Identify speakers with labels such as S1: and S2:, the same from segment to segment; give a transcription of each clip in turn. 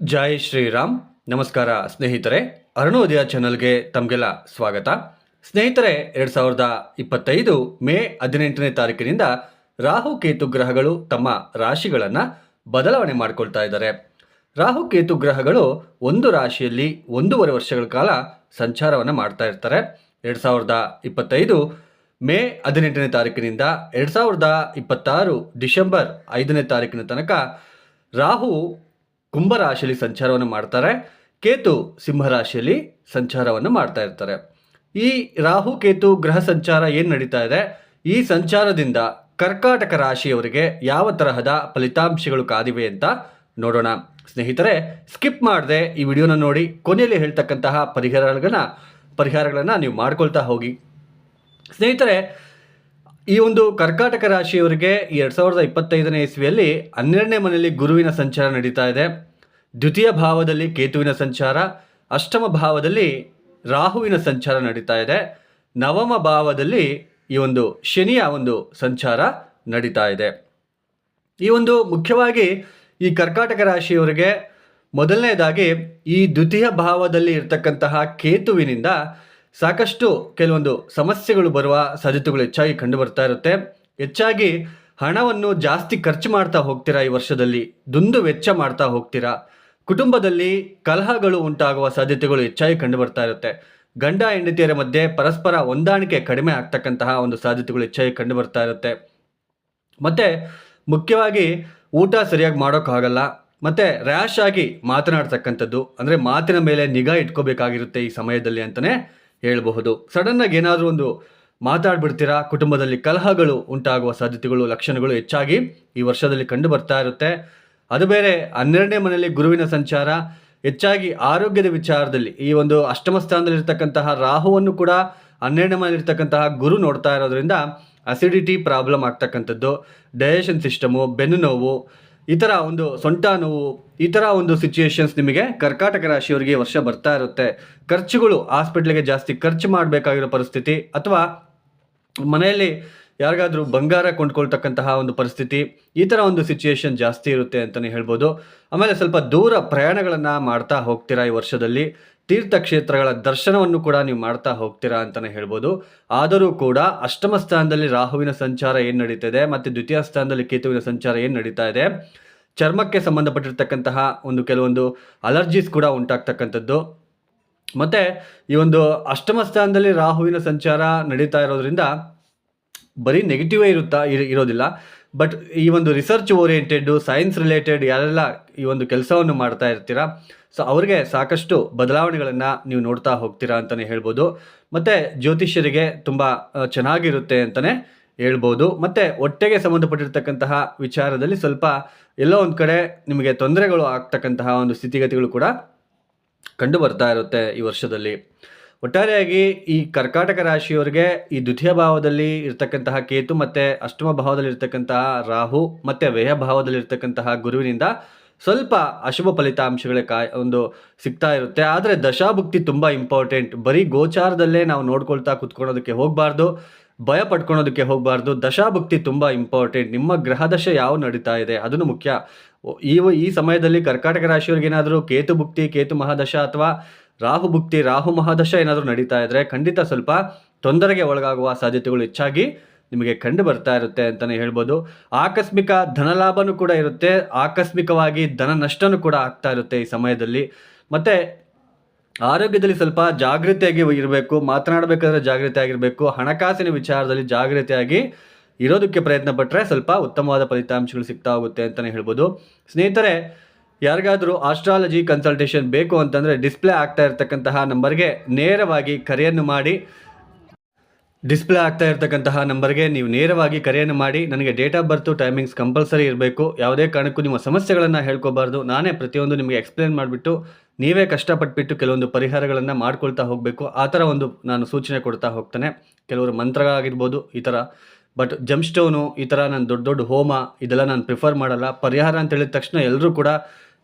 S1: ಜೈ ಶ್ರೀರಾಮ್. ನಮಸ್ಕಾರ ಸ್ನೇಹಿತರೆ, ಅರುಣೋದಯ ಚಾನಲ್ಗೆ ತಮಗೆಲ್ಲ ಸ್ವಾಗತ. ಸ್ನೇಹಿತರೆ, ಎರಡು ಸಾವಿರದ ಇಪ್ಪತ್ತೈದು ಮೇ ಹದಿನೆಂಟನೇ ತಾರೀಕಿನಿಂದ ರಾಹು ಕೇತು ಗ್ರಹಗಳು ತಮ್ಮ ರಾಶಿಗಳನ್ನು ಬದಲಾವಣೆ ಮಾಡಿಕೊಳ್ತಾ ಇದ್ದಾರೆ. ರಾಹು ಕೇತು ಗ್ರಹಗಳು ಒಂದು ರಾಶಿಯಲ್ಲಿ ಒಂದೂವರೆ ವರ್ಷಗಳ ಕಾಲ ಸಂಚಾರವನ್ನು ಮಾಡ್ತಾ ಇರ್ತಾರೆ. ಎರಡು ಸಾವಿರದ ಇಪ್ಪತ್ತೈದು ಮೇ ಹದಿನೆಂಟನೇ ತಾರೀಕಿನಿಂದ ಎರಡು ಸಾವಿರದ ಇಪ್ಪತ್ತಾರು ಡಿಸೆಂಬರ್ ಐದನೇ ತಾರೀಕಿನ ತನಕ ರಾಹು ಕುಂಭರಾಶಿಯಲ್ಲಿ ಸಂಚಾರವನ್ನು ಮಾಡ್ತಾರೆ. ಕೇತು ಸಿಂಹರಾಶಿಯಲ್ಲಿ ಸಂಚಾರವನ್ನು ಮಾಡ್ತಾ ಇರ್ತಾರೆ. ಈ ರಾಹು, ಕೇತು ಗ್ರಹ ಸಂಚಾರ ಏನು ನಡೀತಾ ಇದೆ? ಈ ಸಂಚಾರದಿಂದ ಕರ್ಕಾಟಕ ರಾಶಿಯವರಿಗೆ ಯಾವ ತರಹದ ಫಲಿತಾಂಶಗಳು ಕಾದಿವೆ ಅಂತ ನೋಡೋಣ. ಸ್ನೇಹಿತರೆ, ಸ್ಕಿಪ್ ಮಾಡದೆ ಈ ವಿಡಿಯೋನ ನೋಡಿ. ಕೊನೆಯಲ್ಲಿ ಹೇಳ್ತಕ್ಕಂತಹ ಪರಿಹಾರಗಳನ್ನ ಪರಿಹಾರಗಳನ್ನು ನೀವು ಮಾಡ್ಕೊಳ್ತಾ ಹೋಗಿ. ಸ್ನೇಹಿತರೆ ಈ ಒಂದು ಕರ್ಕಾಟಕ ರಾಶಿಯವರಿಗೆ ಎರಡು ಸಾವಿರದ ಇಪ್ಪತ್ತೈದನೇ ಇಸ್ವಿಯಲ್ಲಿ ಹನ್ನೆರಡನೇ ಮನೆಯಲ್ಲಿ ಗುರುವಿನ ಸಂಚಾರ ನಡೀತಾ ಇದೆ. ದ್ವಿತೀಯ ಭಾವದಲ್ಲಿ ಕೇತುವಿನ ಸಂಚಾರ, ಅಷ್ಟಮ ಭಾವದಲ್ಲಿ ರಾಹುವಿನ ಸಂಚಾರ ನಡೀತಾ ಇದೆ. ನವಮ ಭಾವದಲ್ಲಿ ಈ ಒಂದು ಶನಿಯ ಒಂದು ಸಂಚಾರ ನಡೀತಾ ಇದೆ. ಈ ಒಂದು ಮುಖ್ಯವಾಗಿ ಈ ಕರ್ಕಾಟಕ ರಾಶಿಯವರಿಗೆ ಮೊದಲನೇದಾಗಿ ಈ ದ್ವಿತೀಯ ಭಾವದಲ್ಲಿ ಇರತಕ್ಕಂತಹ ಕೇತುವಿನಿಂದ ಸಾಕಷ್ಟು ಕೆಲವೊಂದು ಸಮಸ್ಯೆಗಳು ಬರುವ ಸಾಧ್ಯತೆಗಳು ಹೆಚ್ಚಾಗಿ ಕಂಡು ಬರ್ತಾ ಇರುತ್ತೆ. ಹೆಚ್ಚಾಗಿ ಹಣವನ್ನು ಜಾಸ್ತಿ ಖರ್ಚು ಮಾಡ್ತಾ ಹೋಗ್ತೀರಾ ಈ ವರ್ಷದಲ್ಲಿ? ದುಂದು ವೆಚ್ಚ ಮಾಡ್ತಾ ಹೋಗ್ತೀರಾ? ಕುಟುಂಬದಲ್ಲಿ ಕಲಹಗಳು ಉಂಟಾಗುವ ಸಾಧ್ಯತೆಗಳು ಹೆಚ್ಚಾಗಿ ಕಂಡು ಬರ್ತಾ ಇರುತ್ತೆ. ಗಂಡ ಹೆಂಡತಿಯರ ಮಧ್ಯೆ ಪರಸ್ಪರ ಹೊಂದಾಣಿಕೆ ಕಡಿಮೆ ಆಗ್ತಕ್ಕಂತಹ ಒಂದು ಸಾಧ್ಯತೆಗಳು ಹೆಚ್ಚಾಗಿ ಕಂಡು ಬರ್ತಾ ಇರುತ್ತೆ. ಮತ್ತು ಮುಖ್ಯವಾಗಿ ಊಟ ಸರಿಯಾಗಿ ಮಾಡೋಕ್ಕಾಗಲ್ಲ ಮತ್ತು ರ್ಯಾಶ್ ಆಗಿ ಮಾತನಾಡ್ತಕ್ಕಂಥದ್ದು, ಅಂದರೆ ಮಾತಿನ ಮೇಲೆ ನಿಗಾ ಇಟ್ಕೋಬೇಕಾಗಿರುತ್ತೆ ಈ ಸಮಯದಲ್ಲಿ ಅಂತಲೇ ಹೇಳಬಹುದು. ಸಡನ್ನಾಗಿ ಏನಾದರೂ ಒಂದು ಮಾತಾಡ್ಬಿಡ್ತೀರಾ? ಕುಟುಂಬದಲ್ಲಿ ಕಲಹಗಳು ಉಂಟಾಗುವ ಸಾಧ್ಯತೆಗಳು, ಲಕ್ಷಣಗಳು ಹೆಚ್ಚಾಗಿ ಈ ವರ್ಷದಲ್ಲಿ ಕಂಡು ಬರ್ತಾ ಇರುತ್ತೆ. ಅದು ಬೇರೆ, ಹನ್ನೆರಡನೇ ಮನೆಯಲ್ಲಿ ಗುರುವಿನ ಸಂಚಾರ, ಹೆಚ್ಚಾಗಿ ಆರೋಗ್ಯದ ವಿಚಾರದಲ್ಲಿ ಈ ಒಂದು ಅಷ್ಟಮ ಸ್ಥಾನದಲ್ಲಿರ್ತಕ್ಕಂತಹ ರಾಹುವನ್ನು ಕೂಡ ಹನ್ನೆರಡನೇ ಮನೆಯಲ್ಲಿರ್ತಕ್ಕಂತಹ ಗುರು ನೋಡ್ತಾ ಇರೋದ್ರಿಂದ ಅಸಿಡಿಟಿ ಪ್ರಾಬ್ಲಮ್ ಆಗ್ತಕ್ಕಂಥದ್ದು. ಡೈಜೆಷನ್ ಸಿಸ್ಟಮು ಬೆನ್ನು ನೋವು ಈ ಥರ ಒಂದು ಸೊಂಟ ನೋವು, ಈ ಥರ ಒಂದು ಸಿಚುಯೇಷನ್ಸ್ ನಿಮಗೆ ಕರ್ಕಾಟಕ ರಾಶಿಯವರಿಗೆ ವರ್ಷ ಬರ್ತಾ ಇರುತ್ತೆ. ಖರ್ಚುಗಳು ಹಾಸ್ಪಿಟ್ಲಿಗೆ ಜಾಸ್ತಿ ಖರ್ಚು ಮಾಡಬೇಕಾಗಿರೋ ಪರಿಸ್ಥಿತಿ ಅಥವಾ ಮನೆಯಲ್ಲಿ ಯಾರಿಗಾದರೂ ಬಂಗಾರ ಕೊಂಡ್ಕೊಳ್ತಕ್ಕಂತಹ ಒಂದು ಪರಿಸ್ಥಿತಿ, ಈ ಥರ ಒಂದು ಸಿಚುಯೇಷನ್ ಜಾಸ್ತಿ ಇರುತ್ತೆ ಅಂತಲೇ ಹೇಳ್ಬೋದು. ಆಮೇಲೆ ಸ್ವಲ್ಪ ದೂರ ಪ್ರಯಾಣಗಳನ್ನು ಮಾಡ್ತಾ ಹೋಗ್ತೀರಾ ಈ ವರ್ಷದಲ್ಲಿ? ತೀರ್ಥಕ್ಷೇತ್ರಗಳ ದರ್ಶನವನ್ನು ಕೂಡ ನೀವು ಮಾಡ್ತಾ ಹೋಗ್ತೀರಾ ಅಂತಲೇ ಹೇಳ್ಬೋದು. ಆದರೂ ಕೂಡ ಅಷ್ಟಮ ಸ್ಥಾನದಲ್ಲಿ ರಾಹುವಿನ ಸಂಚಾರ ಏನು ನಡೀತದೆ ಮತ್ತು ದ್ವಿತೀಯ ಸ್ಥಾನದಲ್ಲಿ ಕೇತುವಿನ ಸಂಚಾರ ಏನು ನಡೀತಾ ಇದೆ. ಚರ್ಮಕ್ಕೆ ಸಂಬಂಧಪಟ್ಟಿರ್ತಕ್ಕಂತಹ ಒಂದು ಕೆಲವೊಂದು ಅಲರ್ಜೀಸ್ ಕೂಡ ಉಂಟಾಗ್ತಕ್ಕಂಥದ್ದು. ಮತ್ತು ಈ ಒಂದು ಅಷ್ಟಮ ಸ್ಥಾನದಲ್ಲಿ ರಾಹುವಿನ ಸಂಚಾರ ನಡೀತಾ ಇರೋದ್ರಿಂದ ಬರೀ ನೆಗೆಟಿವೇ ಇರುತ್ತಾ ಇರ- ಇರೋದಿಲ್ಲ. ಬಟ್ ಈ ಒಂದು ರಿಸರ್ಚ್ ಓರಿಯೆಂಟೆಡ್, ಸೈನ್ಸ್ ರಿಲೇಟೆಡ್ ಯಾರೆಲ್ಲ ಈ ಒಂದು ಕೆಲಸವನ್ನು ಮಾಡ್ತಾ ಇರ್ತೀರಾ ಸೊ ಅವ್ರಿಗೆ ಸಾಕಷ್ಟು ಬದಲಾವಣೆಗಳನ್ನು ನೀವು ನೋಡ್ತಾ ಹೋಗ್ತೀರಾ ಅಂತಲೇ ಹೇಳ್ಬೋದು. ಮತ್ತು ಜ್ಯೋತಿಷ್ಯರಿಗೆ ತುಂಬ ಚೆನ್ನಾಗಿರುತ್ತೆ ಅಂತಲೇ ಹೇಳ್ಬೋದು. ಮತ್ತು ಹೊಟ್ಟೆಗೆ ಸಂಬಂಧಪಟ್ಟಿರ್ತಕ್ಕಂತಹ ವಿಚಾರದಲ್ಲಿ ಸ್ವಲ್ಪ ಎಲ್ಲೋ ಒಂದು ಕಡೆ ನಿಮಗೆ ತೊಂದರೆಗಳು ಆಗ್ತಕ್ಕಂತಹ ಒಂದು ಸ್ಥಿತಿಗತಿಗಳು ಕೂಡ ಕಂಡು ಬರ್ತಾ ಇರುತ್ತೆ ಈ ವರ್ಷದಲ್ಲಿ. ಒಟ್ಟಾರೆಯಾಗಿ ಈ ಕರ್ಕಾಟಕ ರಾಶಿಯವರಿಗೆ ಈ ದ್ವಿತೀಯ ಭಾವದಲ್ಲಿ ಇರ್ತಕ್ಕಂತಹ ಕೇತು ಮತ್ತು ಅಷ್ಟಮ ಭಾವದಲ್ಲಿ ಇರ್ತಕ್ಕಂತಹ ರಾಹು ಮತ್ತು ವ್ಯಯ ಭಾವದಲ್ಲಿ ಇರ್ತಕ್ಕಂತಹ ಗುರುವಿನಿಂದ ಸ್ವಲ್ಪ ಅಶುಭ ಫಲಿತಾಂಶಗಳೇ ಕಾಯ್ ಒಂದು ಸಿಗ್ತಾ ಇರುತ್ತೆ. ಆದರೆ ದಶಾಭುಕ್ತಿ ತುಂಬ ಇಂಪಾರ್ಟೆಂಟ್ ಬರೀ ಗೋಚಾರದಲ್ಲೇ ನಾವು ನೋಡ್ಕೊಳ್ತಾ ಕುತ್ಕೊಳೋದಕ್ಕೆ ಹೋಗಬಾರ್ದು, ಭಯ ಪಡ್ಕೊಳೋದಕ್ಕೆ ಹೋಗಬಾರ್ದು. ದಶಾಭುಕ್ತಿ ತುಂಬ ಇಂಪಾರ್ಟೆಂಟ್ ನಿಮ್ಮ ಗ್ರಹದಶ ಯಾವ ನಡೀತಾ ಇದೆ ಅದನ್ನು ಮುಖ್ಯ. ಈ ಈ ಸಮಯದಲ್ಲಿ ಕರ್ಕಾಟಕ ರಾಶಿಯವ್ರಿಗೆ ಏನಾದರೂ ಕೇತು ಭುಕ್ತಿ, ಕೇತು ಮಹಾದಶ ಅಥವಾ ರಾಹು ಭುಕ್ತಿ, ರಾಹು ಮಹಾದಶ ಏನಾದರೂ ನಡೀತಾ ಇದ್ದರೆ ಖಂಡಿತ ಸ್ವಲ್ಪ ತೊಂದರೆಗೆ ಒಳಗಾಗುವ ಸಾಧ್ಯತೆಗಳು ಹೆಚ್ಚಾಗಿ ನಿಮಗೆ ಕಂಡು ಬರ್ತಾ ಇರುತ್ತೆ ಅಂತಲೇ ಹೇಳ್ಬೋದು. ಆಕಸ್ಮಿಕ ಧನಲಾಭನೂ ಕೂಡ ಇರುತ್ತೆ. ಆಕಸ್ಮಿಕವಾಗಿ ಧನ ನಷ್ಟನೂ ಕೂಡ ಆಗ್ತಾ ಇರುತ್ತೆ ಈ ಸಮಯದಲ್ಲಿ. ಮತ್ತು ಆರೋಗ್ಯದಲ್ಲಿ ಸ್ವಲ್ಪ ಜಾಗೃತಿಯಾಗಿ ಇರಬೇಕು, ಮಾತನಾಡಬೇಕಾದ್ರೆ ಜಾಗೃತಿ ಆಗಿರಬೇಕು ಹಣಕಾಸಿನ ವಿಚಾರದಲ್ಲಿ ಜಾಗೃತಿಯಾಗಿ ಇರೋದಕ್ಕೆ ಪ್ರಯತ್ನ ಪಟ್ಟರೆ ಸ್ವಲ್ಪ ಉತ್ತಮವಾದ ಫಲಿತಾಂಶಗಳು ಸಿಗ್ತಾ ಹೋಗುತ್ತೆ ಅಂತಲೇ ಹೇಳ್ಬೋದು. ಸ್ನೇಹಿತರೆ, ಯಾರಿಗಾದರೂ ಆಸ್ಟ್ರಾಲಜಿ ಕನ್ಸಲ್ಟೇಷನ್ ಬೇಕು ಅಂತಂದರೆ ಡಿಸ್ಪ್ಲೇ ಆಗ್ತಾ ಇರತಕ್ಕಂತಹ ನಂಬರ್ಗೆ ನೇರವಾಗಿ ಕರೆಯನ್ನು ಮಾಡಿ. ಡಿಸ್ಪ್ಲೇ ಆಗ್ತಾ ಇರತಕ್ಕಂತಹ ನಂಬರ್ಗೆ ನೀವು ನೇರವಾಗಿ ಕರೆಯನ್ನು ಮಾಡಿ, ನನಗೆ date of birth, timings compulsory ಇರಬೇಕು. ಯಾವುದೇ ಕಾರಣಕ್ಕೂ ನಿಮ್ಮ ಸಮಸ್ಯೆಗಳನ್ನು ಹೇಳ್ಕೋಬಾರ್ದು. ನಾನೇ ಪ್ರತಿಯೊಂದು ನಿಮಗೆ ಎಕ್ಸ್ಪ್ಲೇನ್ ಮಾಡಿಬಿಟ್ಟು, ನೀವೇ ಕಷ್ಟಪಟ್ಟುಬಿಟ್ಟು ಕೆಲವೊಂದು ಪರಿಹಾರಗಳನ್ನು ಮಾಡ್ಕೊಳ್ತಾ ಹೋಗಬೇಕು. ಆ ಥರ ಒಂದು ನಾನು ಸೂಚನೆ ಕೊಡ್ತಾ ಹೋಗ್ತಾನೆ. ಕೆಲವರು ಮಂತ್ರ ಆಗಿರ್ಬೋದು, ಈ ಥರ. ಬಟ್ ಜಮ್ ಸ್ಟೋನು ಈ ಥರ ನಾನು ದೊಡ್ಡ ದೊಡ್ಡ ಹೋಮ, ಇದೆಲ್ಲ ನಾನು ಪ್ರಿಫರ್ ಮಾಡಲ್ಲ. ಪರಿಹಾರ ಅಂತ ಹೇಳಿದ ತಕ್ಷಣ ಎಲ್ಲರೂ ಕೂಡ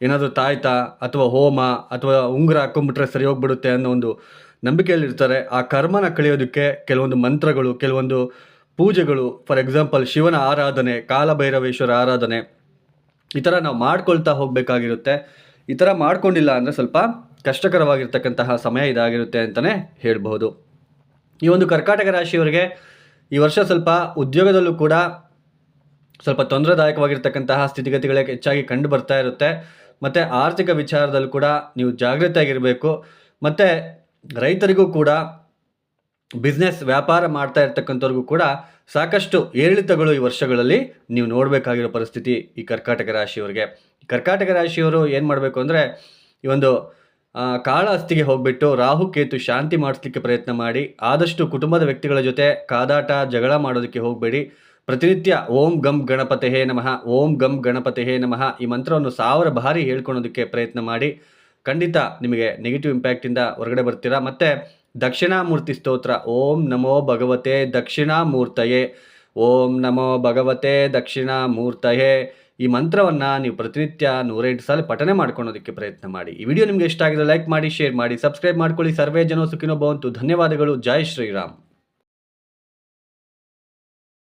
S1: ಏನಾದರೂ ತಾಯ್ತಾ, ಅಥವಾ ಹೋಮ, ಅಥವಾ ಉಂಗುರ ಹಾಕೊಂಡ್ಬಿಟ್ರೆ ಸರಿ ಹೋಗ್ಬಿಡುತ್ತೆ ಅನ್ನೋ ಒಂದು ನಂಬಿಕೆಯಲ್ಲಿರ್ತಾರೆ. ಆ ಕರ್ಮನ ಕಳೆಯೋದಕ್ಕೆ ಕೆಲವೊಂದು ಮಂತ್ರಗಳು, ಕೆಲವೊಂದು ಪೂಜೆಗಳು, ಫಾರ್ ಎಕ್ಸಾಂಪಲ್ ಶಿವನ ಆರಾಧನೆ, ಕಾಲಭೈರವೇಶ್ವರ ಆರಾಧನೆ, ಈ ಥರ ನಾವು ಮಾಡ್ಕೊಳ್ತಾ ಹೋಗಬೇಕಾಗಿರುತ್ತೆ. ಈ ಥರ ಮಾಡ್ಕೊಂಡಿಲ್ಲ ಅಂದರೆ ಸ್ವಲ್ಪ ಕಷ್ಟಕರವಾಗಿರ್ತಕ್ಕಂತಹ ಸಮಯ ಇದಾಗಿರುತ್ತೆ ಅಂತಲೇ ಹೇಳ್ಬೋದು ಈ ಒಂದು ಕರ್ಕಾಟಕ ರಾಶಿಯವರಿಗೆ ಈ ವರ್ಷ ಸ್ವಲ್ಪ ಉದ್ಯೋಗದಲ್ಲೂ ಕೂಡ ಸ್ವಲ್ಪ ತೊಂದರೆದಾಯಕವಾಗಿರ್ತಕ್ಕಂತಹ ಸ್ಥಿತಿಗತಿಗಳೇ ಹೆಚ್ಚಾಗಿ ಕಂಡು ಬರ್ತಾ ಇರುತ್ತೆ. ಮತ್ತು ಆರ್ಥಿಕ ವಿಚಾರದಲ್ಲೂ ಕೂಡ ನೀವು ಜಾಗೃತಿಯಾಗಿರಬೇಕು. ಮತ್ತು ರೈತರಿಗೂ ಕೂಡ ಬಿಸ್ನೆಸ್ ವ್ಯಾಪಾರ ಮಾಡ್ತಾ ಇರ್ತಕ್ಕಂಥವ್ರಿಗೂ ಕೂಡ ಸಾಕಷ್ಟು ಏರಿಳಿತಗಳು ಈ ವರ್ಷಗಳಲ್ಲಿ ನೀವು ನೋಡಬೇಕಾಗಿರೋ ಪರಿಸ್ಥಿತಿ ಈ ಕರ್ಕಾಟಕ ರಾಶಿಯವರಿಗೆ. ಕರ್ಕಾಟಕ ರಾಶಿಯವರು ಏನು ಮಾಡಬೇಕು ಅಂದರೆ, ಈ ಒಂದು ಕಾಳ ಅಸ್ತಿಗೆ ಹೋಗ್ಬಿಟ್ಟು ರಾಹು, ಕೇತು ಶಾಂತಿ ಮಾಡಿಸ್ಲಿಕ್ಕೆ ಪ್ರಯತ್ನ ಮಾಡಿ, ಆದಷ್ಟು ಕುಟುಂಬದ ವ್ಯಕ್ತಿಗಳ ಜೊತೆ ಕಾದಾಟ, ಜಗಳ ಮಾಡೋದಕ್ಕೆ ಹೋಗಬೇಡಿ. ಪ್ರತಿನಿತ್ಯ ಓಂ ಗಂ ಗಣಪತೆ ಹೇ ನಮಃ, ಓಂ ಗಂ ಗಣಪತೆ ಹೇ ನಮಃ ಈ ಮಂತ್ರವನ್ನು ಸಾವಿರ ಬಾರಿ ಹೇಳ್ಕೊಳೋದಕ್ಕೆ ಪ್ರಯತ್ನ ಮಾಡಿ. ಖಂಡಿತ ನಿಮಗೆ ನೆಗೆಟಿವ್ ಇಂಪ್ಯಾಕ್ಟಿಂದ ಹೊರಗಡೆ ಬರ್ತೀರಾ? ಮತ್ತು ದಕ್ಷಿಣಾಮೂರ್ತಿ ಸ್ತೋತ್ರ, ಓಂ ನಮೋ ಭಗವತೆ ದಕ್ಷಿಣಾಮೂರ್ತಯೇ ಓಂ ನಮೋ ಭಗವತೆ ದಕ್ಷಿಣಾಮೂರ್ತಯೇ ಈ ಮಂತ್ರವನ್ನು ನೀವು ಪ್ರತಿನಿತ್ಯ ನೂರೆಂಟು ಸಲ ಪಠನೆ ಮಾಡ್ಕೊಳ್ಳೋದಕ್ಕೆ ಪ್ರಯತ್ನ ಮಾಡಿ. ಈ ವಿಡಿಯೋ ನಿಮಗೆ ಇಷ್ಟ ಆಗಿದ್ರೆ ಲೈಕ್ ಮಾಡಿ ಶೇರ್ ಮಾಡಿ ಸಬ್ಸ್ಕ್ರೈಬ್ ಮಾಡ್ಕೊಳ್ಳಿ. ಸರ್ವೇ ಜನೋ ಸುಖಿನೋ ಭವಂತು. ಧನ್ಯವಾದಗಳು. ಜೈ ಶ್ರೀರಾಮ್.